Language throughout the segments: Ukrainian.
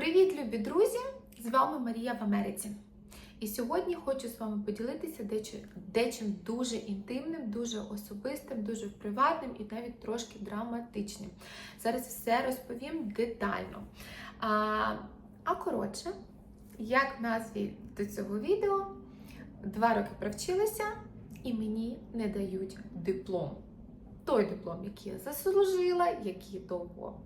Привіт, любі друзі! З вами Марія в Америці. І сьогодні хочу з вами поділитися дечим, дуже інтимним, дуже особистим, дуже приватним і навіть трошки драматичним. Зараз все розповім детально. А, а коротше, як в назві до цього відео, два роки провчилася, і мені не дають диплом. Той диплом, який я заслужила, який довго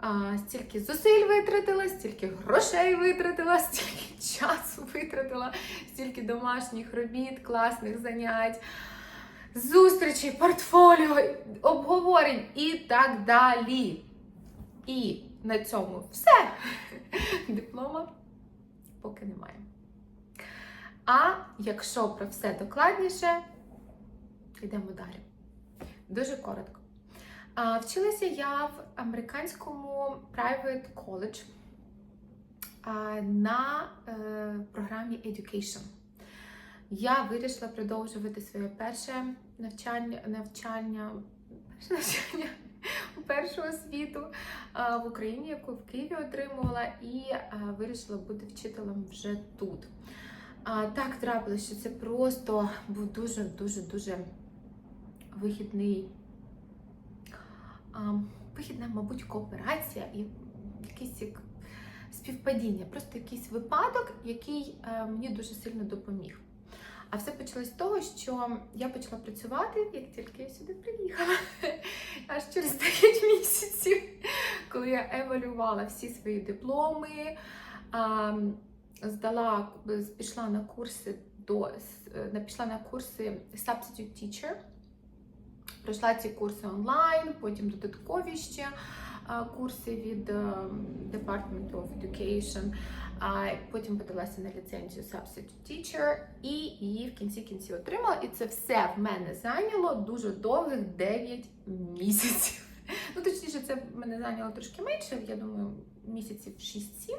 а, стільки зусиль витратила, стільки грошей витратила, стільки часу витратила, стільки домашніх робіт, класних занять, зустрічей, портфоліо, обговорень і так далі. І на цьому все. Диплома поки немає. А якщо про все докладніше, йдемо далі. Дуже коротко. Вчилася я в американському private college на е, програмі Education. Я вирішила продовжувати своє перше навчання, навчання, перше навчання першу освіту в Україні, яку в Києві отримувала, і вирішила бути вчителем вже тут. Так трапилося, що це просто був дуже дуже дуже вихідний вихідна, мабуть, кооперація і якийсь як співпадіння, просто якийсь випадок, який е, мені дуже сильно допоміг. А все почалось з того, що я почала працювати, як тільки я сюди приїхала, аж через 9 місяців, коли я евалювала всі свої дипломи, здала, пішла на курси до е, пішла на курси Substitute Teacher. Пройшла ці курси онлайн, потім додаткові ще курси від Department of Education. Потім подалася на ліцензію Substitute Teacher і її в кінці кінці отримала. І це все в мене зайняло дуже довгих 9 місяців. Ну, точніше, це в мене зайняло трошки менше, я думаю, місяців 6-7.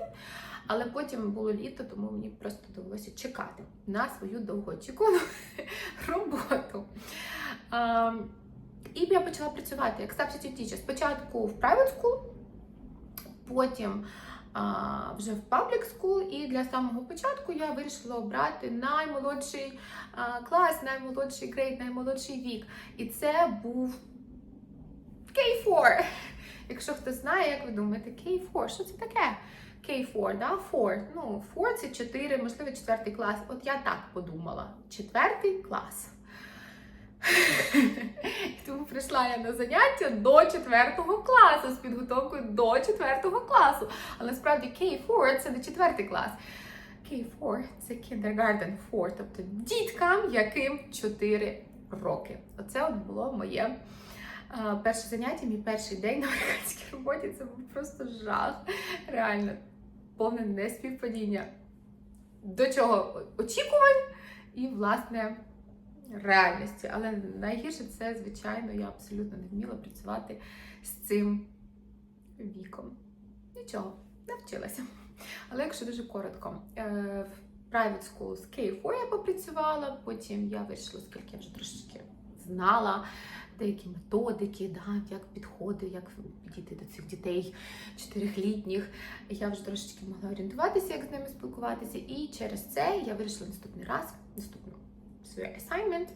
Але потім було літо, тому мені просто довелося чекати на свою довгоочікувану роботу. І я почала працювати як substitute teacher. Спочатку в private school, потім а, вже в public school. І для самого початку я вирішила обрати наймолодший а, клас, наймолодший грейд, наймолодший вік. І це був K4. Якщо хто знає, як ви думаєте, K4, що це таке? K4, да? 4. Ну, 4 це 4, можливо, 4 клас. От я так подумала. Четвертий клас. Тому прийшла я на заняття до 4 класу з підготовкою до 4 класу. Але насправді K4 це не 4 клас. K4 це kindergarten 4, тобто діткам, яким 4 роки. Оце от було моє перше заняття, мій перший день на американській роботі. Це був просто жах. Реально, повне неспівпадіння. До чого очікувань і, власне реальності. Але найгірше це, звичайно, я абсолютно не вміла працювати з цим віком. Нічого, навчилася. Але якщо дуже коротко, е, в private school з K4 я попрацювала, потім я вирішила, оскільки я вже трошечки знала деякі методики, да, як підходи, як підійти до цих дітей чотирихлітніх. Я вже трошечки могла орієнтуватися, як з ними спілкуватися. І через це я вирішила наступний раз, наступну свій assignment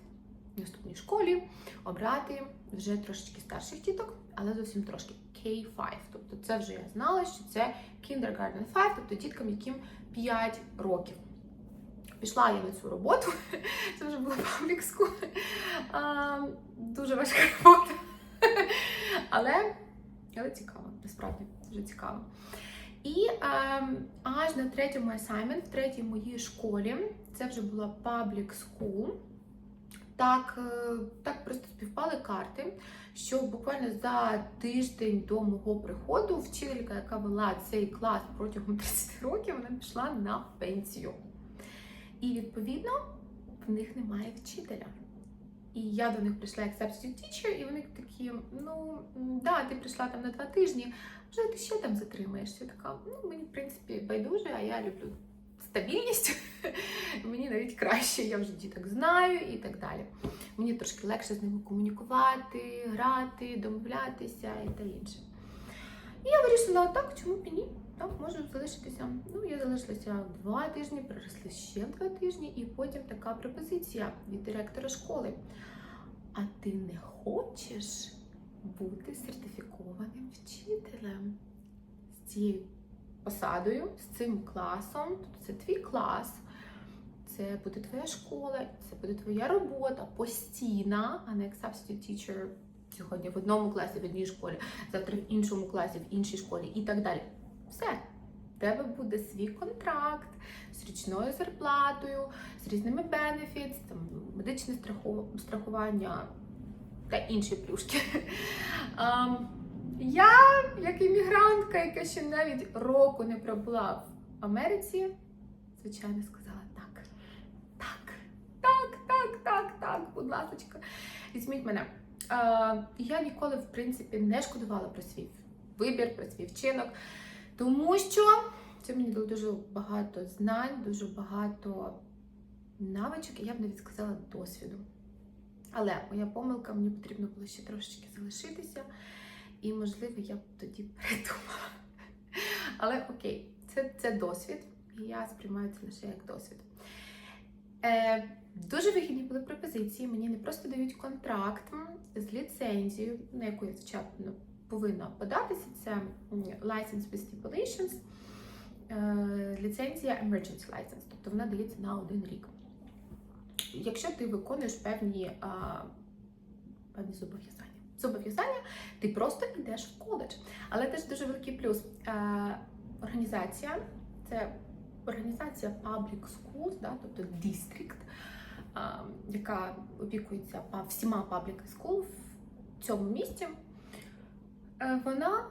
в наступній школі обрати вже трошечки старших діток, але зовсім трошки K5. Тобто це вже я знала, що це Kindergarten 5, тобто діткам, яким 5 років. Пішла я на цю роботу, це вже була school. А, Дуже важка робота. Але, але цікаво, насправді дуже цікаво. І а, аж на третьому assignment, в третій моїй школі, це вже була public school, так, е, так просто співпали карти, що буквально за тиждень до мого приходу вчителька, яка вела цей клас протягом 30 років, вона пішла на пенсію. І відповідно в них немає вчителя. І я до них прийшла як substitute teacher, і вони такі: ну да, ти прийшла там на два тижні, вже ти ще там затримаєшся. Така, ну мені в принципі байдуже, а я люблю стабільність. мені навіть краще, я вже діток знаю і так далі. Мені трошки легше з ними комунікувати, грати, домовлятися і та інше. І я вирішила, так, чому б ні? Так, можу залишитися. Ну, я залишилася два тижні, переросли ще два тижні, і потім така пропозиція від директора школи. А ти не хочеш бути сертифікованим вчителем з цією посадою, з цим класом? Тобто це твій клас, це буде твоя школа, це буде твоя робота постійна, а не як substitute teacher сьогодні в одному класі, в одній школі, завтра в іншому класі, в іншій школі і так далі. Все. В тебе буде свій контракт з річною зарплатою, з різними benefits, там, медичне страху- страхування та інші плюшки. Ам, я, як іммігрантка, яка ще навіть року не пробула в Америці, звичайно, сказала так. Так, так, так, так, так, будь ласка, візьміть мене. Е, я ніколи, в принципі, не шкодувала про свій вибір, про свій вчинок, тому що це мені дало дуже багато знань, дуже багато навичок, і я б навіть сказала досвіду. Але моя помилка, мені потрібно було ще трошечки залишитися, і, можливо, я б тоді передумала. Але окей, це, це досвід, і я сприймаю це лише як досвід. Е, дуже вигідні були пропозиції. Мені не просто дають контракт з ліцензією, на яку я звичайно повинна податися. Це License with Stipulations, е, ліцензія Emergency License, тобто вона дається на один рік. Якщо ти виконуєш певні, певні зобов'язання. Зобов'язання, ти просто йдеш в коледж. Але теж дуже великий плюс. Е, організація це організація Public Schools, да, тобто District, е, яка опікується всіма Public School в цьому місті. Е, вона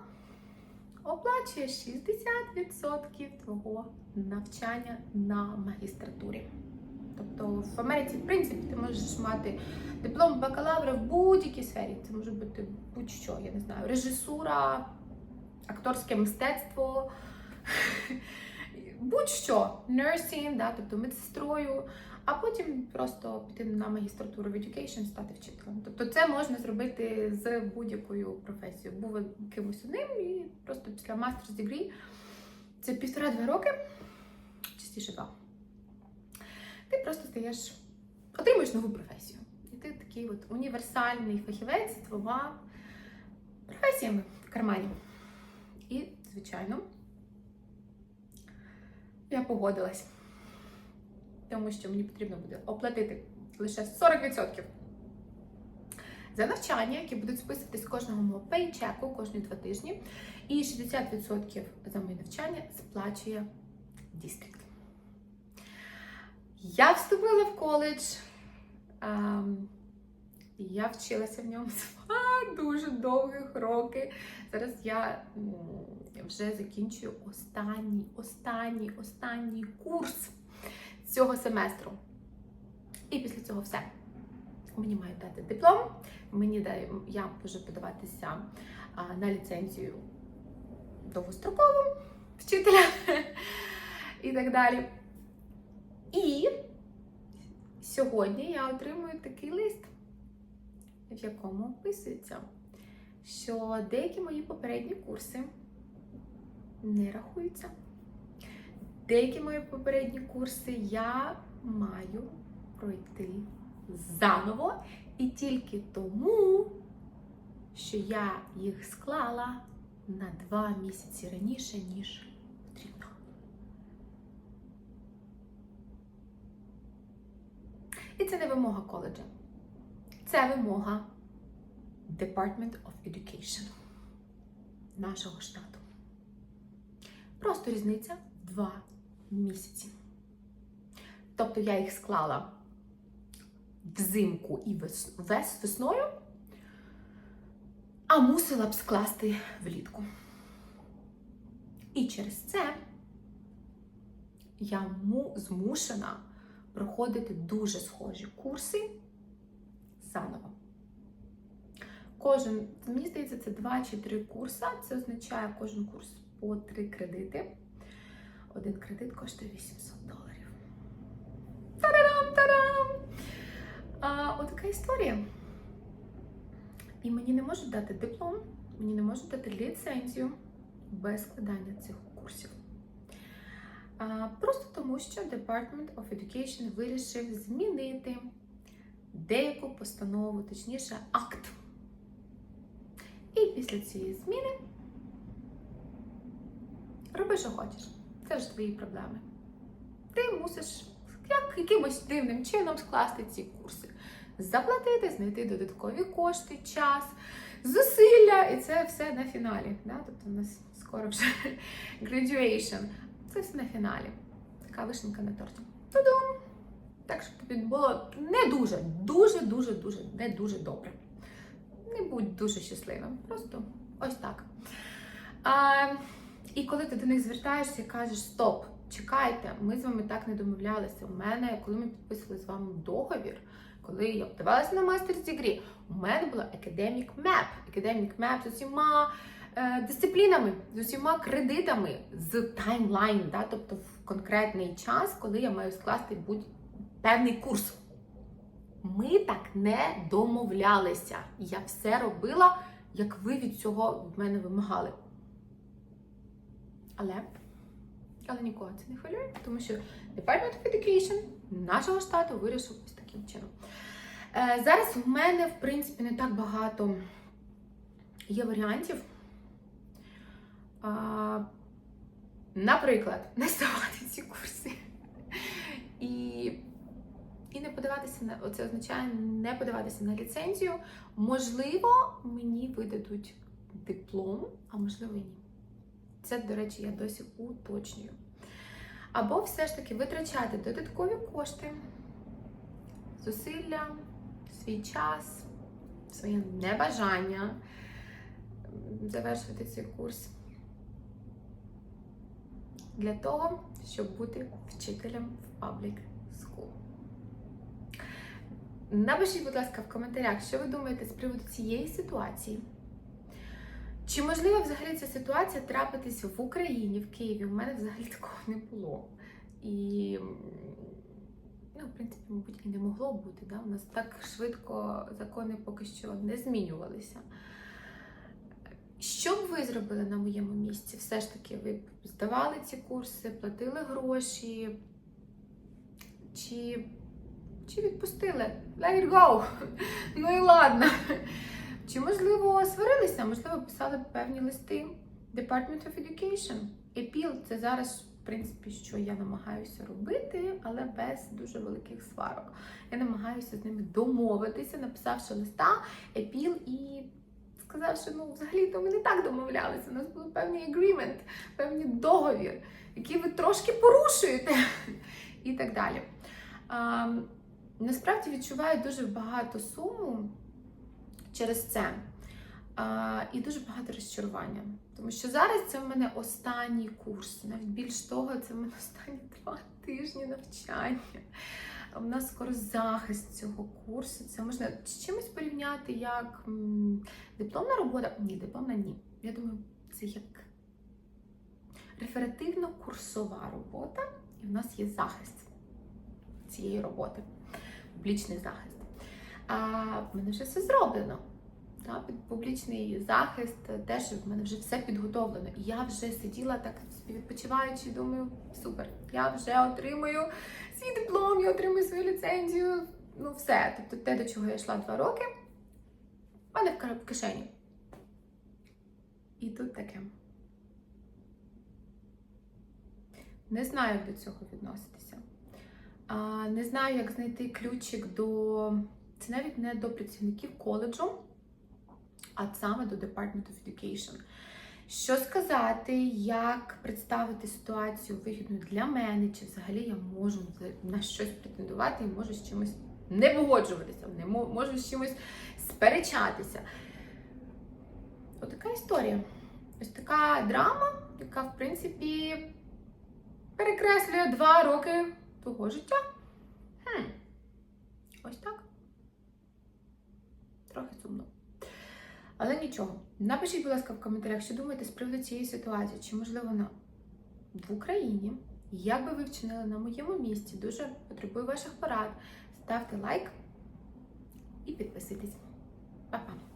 оплачує 60% твого навчання на магістратурі. Тобто в Америці, в принципі, ти можеш мати диплом бакалавра в будь-якій сфері. Це може бути будь-що, я не знаю, режисура, акторське мистецтво, будь-що, nursing, да, тобто медсестрою, а потім просто піти на магістратуру в education, стати вчителем. Тобто це можна зробити з будь-якою професією. Був якимось одним і просто після master's degree, це півтора-два роки, частіше два. Ти просто стаєш, отримуєш нову професію. І ти такий от універсальний фахівець з двома професіями в кармані. І, звичайно, я погодилась. Тому що мені потрібно буде оплатити лише 40% за навчання, які будуть списуватись кожного мого пейчеку кожні два тижні. І 60% за моє навчання сплачує дістрикт. Я вступила в коледж. ем, я вчилася в ньому дуже довгих роки. Зараз я вже закінчую останній, останній, останній курс цього семестру. І після цього все. Мені мають дати диплом, мені дає, я можу подаватися на ліцензію довгострокову вчителя і так далі. І сьогодні я отримую такий лист, в якому описується, що деякі мої попередні курси не рахуються. Деякі мої попередні курси я маю пройти заново і тільки тому, що я їх склала на два місяці раніше, ніж потрібно. І це не вимога коледжа. Це вимога Department of Education нашого штату. Просто різниця два місяці. Тобто я їх склала взимку і вес, вес, весною, а мусила б скласти влітку. І через це я змушена проходити дуже схожі курси заново. Кожен, мені здається, це два чи три курси. Це означає кожен курс по три кредити. Один кредит коштує 800 доларів. Тарарам, тарам! А, отака історія. І мені не можуть дати диплом, мені не можуть дати ліцензію. без складання цих курсів. А, Просто тому, що Department of Education вирішив змінити деяку постанову, точніше, акт. І після цієї зміни роби, що хочеш. Це ж твої проблеми. Ти мусиш як якимось дивним чином скласти ці курси, заплатити, знайти додаткові кошти, час, зусилля, і це все на фіналі. Да? Тобто у нас скоро вже graduation. Це все на фіналі. Така вишенка на торті. Тудум! Так що тобі було не дуже, дуже, дуже, дуже, не дуже добре. Не будь дуже щасливим. Просто ось так. А, і коли ти до них звертаєшся і кажеш стоп, чекайте, ми з вами так не домовлялися. У мене, коли ми підписували з вами договір, коли я подавалася на Master's Degree, у мене була Academic Map. Academic Map з усіма е, дисциплінами, з усіма кредитами, з таймлайн, да, тобто в конкретний час, коли я маю скласти будь певний курс. Ми так не домовлялися. Я все робила, як ви від цього в мене вимагали. Але, але нікого це не хвилює, тому що Department of Education нашого штату вирішив ось таким чином. Е, зараз в мене, в принципі, не так багато є варіантів. А, наприклад, не здавати ці курси. І, і не подаватися на це означає не подаватися на ліцензію. Можливо, мені видадуть диплом, а можливо і ні. Це, до речі, я досі уточнюю. Або все ж таки витрачати додаткові кошти, зусилля, свій час, своє небажання завершити цей курс для того, щоб бути вчителем в Public School. Напишіть, будь ласка, в коментарях, що ви думаєте з приводу цієї ситуації. Чи можливо взагалі ця ситуація трапитися в Україні, в Києві? У мене взагалі такого не було. І, ну, в принципі, мабуть, і не могло бути. Да? У нас так швидко закони поки що не змінювалися. Що б ви зробили на моєму місці? Все ж таки, ви б здавали ці курси, платили гроші, чи, чи відпустили? Let it go! Ну і ладно. Сварилися, можливо, писали певні листи Department of Education. Епіл це зараз, в принципі, що я намагаюся робити, але без дуже великих сварок. Я намагаюся з ними домовитися, написавши листа, епіл і сказавши, ну, взагалі-то ми не так домовлялися. У нас був певний agreement, певний договір, який ви трошки порушуєте, і так далі. Насправді відчуваю дуже багато суму через це. І дуже багато розчарування. Тому що зараз це в мене останній курс. Навіть більш того, це в мене останні два тижні навчання. У нас скоро захист цього курсу. Це можна з чимось порівняти як дипломна робота. Ні, дипломна ні. Я думаю, це як реферативно-курсова робота, і в нас є захист цієї роботи, публічний захист. А в мене вже все зроблено. Та, під публічний захист, теж в мене вже все підготовлено. І я вже сиділа так відпочиваючи, думаю, супер, я вже отримую свій диплом, я отримую свою ліцензію. Ну, все. Тобто те, до чого я йшла два роки, в мене в кишені. І тут таке. Не знаю, як до цього відноситися. Не знаю, як знайти ключик до. Це навіть не до працівників коледжу, а саме до Department of Education. Що сказати, як представити ситуацію вигідну для мене, чи взагалі я можу на щось претендувати і можу з чимось не погоджуватися, не можу з чимось сперечатися. Отака історія. Ось така драма, яка, в принципі, перекреслює два роки твого життя. Хм. Ось так. Трохи сумно. Але нічого. Напишіть, будь ласка, в коментарях, що думаєте з приводу цієї ситуації, чи можливо вона в Україні. Як би ви вчинили на моєму місці? Дуже потребую ваших порад. Ставте лайк і підписуйтесь. Па-па!